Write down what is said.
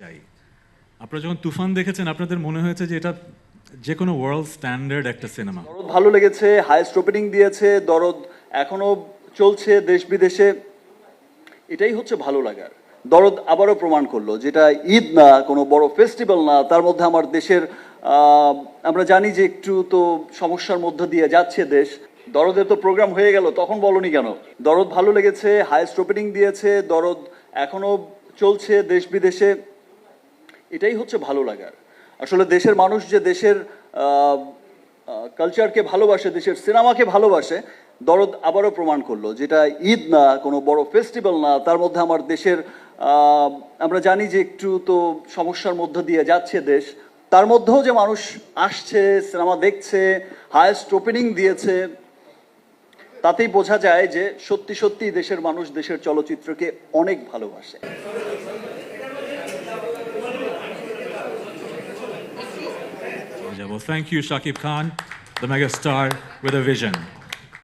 চাই। আপনারা যখন তুফান দেখেছেন, আপনাদের মনে হয়েছে যে এটা যে কোনো ওয়ার্ল্ড স্ট্যান্ডার্ড একটা সিনেমা দরদ ভালো লেগেছে হাইস্ট ওপেনিং দিয়েছে, দরদ এখনও চলছে দেশ বিদেশে। এটাই হচ্ছে ভালো লাগার। দরদ আবারও প্রমাণ করল যেটা ঈদ না, কোনো বড় ফেস্টিভ্যাল না, তার মধ্যে আমার দেশের আমরা জানি যে একটু তো সমস্যার মধ্য দিয়ে যাচ্ছে দেশ। দরদের তো প্রোগ্রাম হয়ে গেল, তখন বলনি কেন? দরদ ভালো লেগেছে হাইস্ট ওপেনিং দিয়েছে, দরদ এখনও চলছে দেশ বিদেশে। এটাই হচ্ছে ভালো লাগার। আসলে দেশের মানুষ যে দেশের কালচারকে ভালোবাসে, দেশের সিনেমাকে ভালোবাসে, দরদ আবারও প্রমাণ করল যেটা ঈদ না, কোনো বড় ফেস্টিভ্যাল না, তার মধ্যে আমার দেশের আমরা জানি যে একটু তো সমস্যার মধ্য দিয়ে যাচ্ছে দেশ, তার মধ্যেও যে মানুষ আসছে সিনেমা দেখছে হায়েস্ট ওপেনিং দিয়েছে, তাতেই বোঝা যায় যে সত্যি সত্যি দেশের মানুষ দেশের চলচ্চিত্রকে অনেক ভালোবাসে। Well, thank you, Shakib Khan, the megastar with a vision.